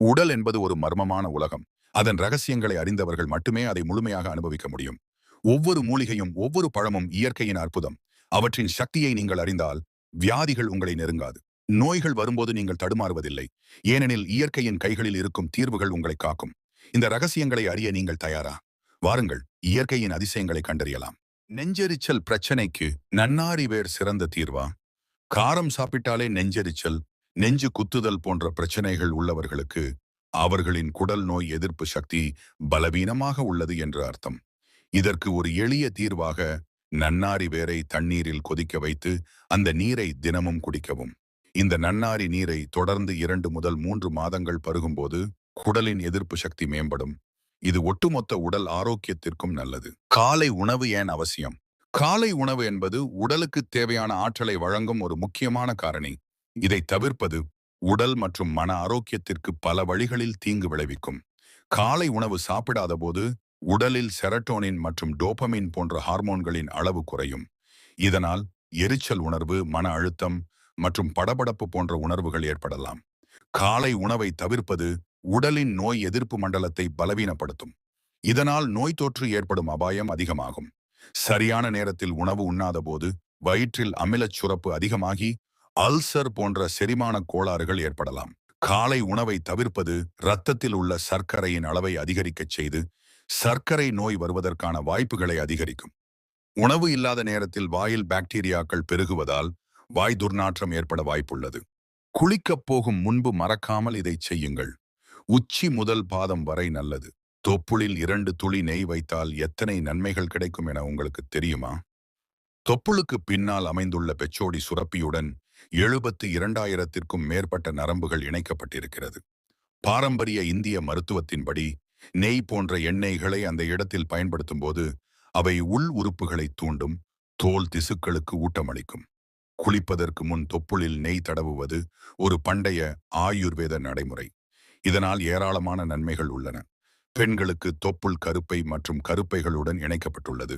உடல் என்பது ஒரு மர்மமான உலகம். அதன் ரகசியங்களை அறிந்தவர்கள் மட்டுமே அதை முழுமையாக அனுபவிக்க முடியும். ஒவ்வொரு மூலிகையும் ஒவ்வொரு பழமும் இயற்கையின் அற்புதம். அவற்றின் சக்தியை நீங்கள் அறிந்தால் வியாதிகள் உங்களை நெருங்காது. நோய்கள் வரும்போது நீங்கள் தடுமாறுவதில்லை. ஏனெனில் இயற்கையின் கைகளில் இருக்கும் தீர்வுகள் உங்களை காக்கும். இந்த ரகசியங்களை அறிய நீங்கள் தயாரா? வாருங்கள் இயற்கையின் அதிசயங்களை கண்டறியலாம். நெஞ்செரிச்சல் பிரச்சனைக்கு நன்னாரி வேர் சிறந்த தீர்வா? காரம் சாப்பிட்டாலே நெஞ்செரிச்சல் நெஞ்சு குத்துதல் போன்ற பிரச்சனைகள் உள்ளவர்களுக்கு அவர்களின் குடல் நோய் எதிர்ப்பு சக்தி பலவீனமாக உள்ளது என்று அர்த்தம். இதற்கு ஒரு எளிய தீர்வாக நன்னாரி வேரை தண்ணீரில் கொதிக்க வைத்து அந்த நீரை தினமும் குடிக்கவும். இந்த நன்னாரி நீரை தொடர்ந்து இரண்டு முதல் மூன்று மாதங்கள் பருகும்போது குடலின் எதிர்ப்பு சக்தி மேம்படும். இது ஒட்டுமொத்த உடல் ஆரோக்கியத்திற்கும் நல்லது. காலை உணவு ஏன் அவசியம்? காலை உணவு என்பது உடலுக்கு தேவையான ஆற்றலை வழங்கும் ஒரு முக்கியமான காரணி. இதை தவிர்ப்பது உடல் மற்றும் மன ஆரோக்கியத்திற்கு பல வழிகளில் தீங்கு விளைவிக்கும். காலை உணவு சாப்பிடாத போது உடலில் செரட்டோனின் மற்றும் டோபமின் போன்ற ஹார்மோன்களின் அளவு குறையும். இதனால் எரிச்சல் உணர்வு மன அழுத்தம் மற்றும் படபடப்பு போன்ற உணர்வுகள் ஏற்படலாம். காலை உணவை தவிர்ப்பது உடலின் நோய் எதிர்ப்பு மண்டலத்தை பலவீனப்படுத்தும். இதனால் நோய் தொற்று ஏற்படும் அபாயம் அதிகமாகும். சரியான நேரத்தில் உணவு உண்ணாத போது வயிற்றில் அமிலச் சுரப்பு அதிகமாகி அல்சர் போன்ற செரிமான கோளாறுகள் ஏற்படலாம். காலை உணவை தவிர்ப்பது இரத்தத்தில் உள்ள சர்க்கரையின் அளவை அதிகரிக்கச் செய்து சர்க்கரை நோய் வருவதற்கான வாய்ப்புகளை அதிகரிக்கும். உணவு இல்லாத நேரத்தில் வாயில் பாக்டீரியாக்கள் பெருகுவதால் வாய் துர்நாற்றம் ஏற்பட வாய்ப்புள்ளது. குளிக்கப் போகும் முன்பு மறக்காமல் இதை செய்யுங்கள். உச்சி முதல் பாதம் வரை நல்லது. தொப்புளில் இரண்டு துளி நெய் வைத்தால் எத்தனை நன்மைகள் கிடைக்கும் என உங்களுக்கு தெரியுமா? தொப்புளுக்கு பின்னால் அமைந்துள்ள பெச்சோடி சுரப்பியுடன் எழுபத்து இரண்டாயிரத்திற்கும் மேற்பட்ட நரம்புகள் இணைக்கப்பட்டிருக்கிறது. பாரம்பரிய இந்திய மருத்துவத்தின்படி நெய் போன்ற எண்ணெய்களை அந்த இடத்தில் பயன்படுத்தும் போது அவை உள் உறுப்புகளை தூண்டும் தோல் திசுக்களுக்கு ஊட்டமளிக்கும். குளிப்பதற்கு முன் தொப்புளில் நெய் தடவுவது ஒரு பண்டைய ஆயுர்வேத நடைமுறை. இதனால் ஏராளமான நன்மைகள் உள்ளன. பெண்களுக்கு தொப்புள் கருப்பை மற்றும் கருப்பைகளுடன் இணைக்கப்பட்டுள்ளது.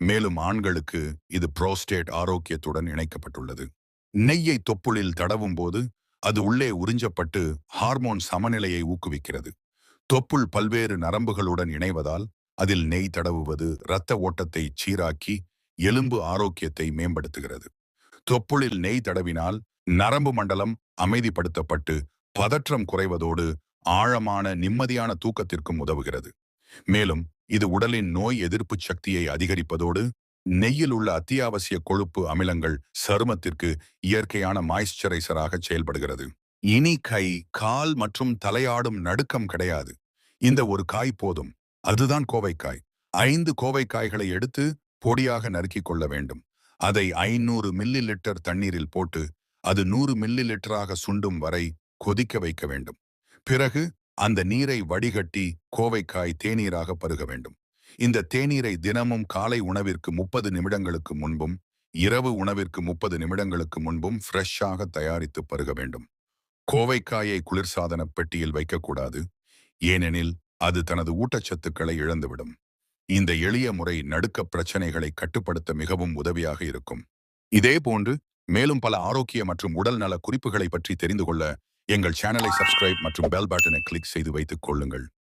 மேலும் ஆண்களுக்கு இது புரோஸ்டேட் ஆரோக்கியத்துடன் இணைக்கப்பட்டுள்ளது. நெய்யை தொப்புளில் தடவும் போது அது உள்ளே உறிஞ்சப்பட்டு ஹார்மோன் சமநிலையை ஊக்குவிக்கிறது. தொப்புள் பல்வேறு நரம்புகளுடன் இணைவதால் அதில் நெய் தடவுவது இரத்த ஓட்டத்தை சீராக்கி எலும்பு ஆரோக்கியத்தை மேம்படுத்துகிறது. தொப்புளில் நெய் தடவினால் நரம்பு மண்டலம் அமைதிப்படுத்தப்பட்டு பதற்றம் குறைவதோடு ஆழமான நிம்மதியான தூக்கத்திற்கும் உதவுகிறது. மேலும் இது உடலின் நோய் எதிர்ப்பு சக்தியை அதிகரிப்பதோடு நெய்யில் உள்ள அத்தியாவசிய கொழுப்பு அமிலங்கள் சருமத்திற்கு இயற்கையான மாய்ஸ்சரைசராக செயல்படுகிறது. இனி கை கால் மற்றும் தலையாடும் நடுக்கம் கிடையாது. இந்த ஒரு காய் போதும். அதுதான் கோவைக்காய். ஐந்து கோவைக்காய்களை எடுத்து பொடியாக நறுக்கிக் கொள்ள வேண்டும். அதை ஐநூறு மில்லி லிட்டர் தண்ணீரில் போட்டு அது நூறு மில்லி லிட்டராக சுண்டும் வரை கொதிக்க வைக்க வேண்டும். பிறகு அந்த நீரை வடிகட்டி கோவைக்காய் தேநீராக பருக வேண்டும். இந்த தேநீரை தினமும் காலை உணவிற்கு முப்பது நிமிடங்களுக்கு முன்பும் இரவு உணவிற்கு முப்பது நிமிடங்களுக்கு முன்பும் ஃப்ரெஷ்ஷாக தயாரித்து பருக வேண்டும். கோவைக்காயை குளிர்சாதன பெட்டியில் வைக்கக்கூடாது. ஏனெனில் அது தனது ஊட்டச்சத்துக்களை இழந்துவிடும். இந்த எளிய முறை நடுக்க பிரச்சனைகளை கட்டுப்படுத்த மிகவும் உதவியாக இருக்கும். இதே போன்று மேலும் பல ஆரோக்கிய மற்றும் உடல் நல குறிப்புகளை பற்றி தெரிந்து கொள்ள எங்கள் சேனலை சப்ஸ்கிரைப் மற்றும் பெல் பட்டனை கிளிக் செய்து வைத்துக் கொள்ளுங்கள்.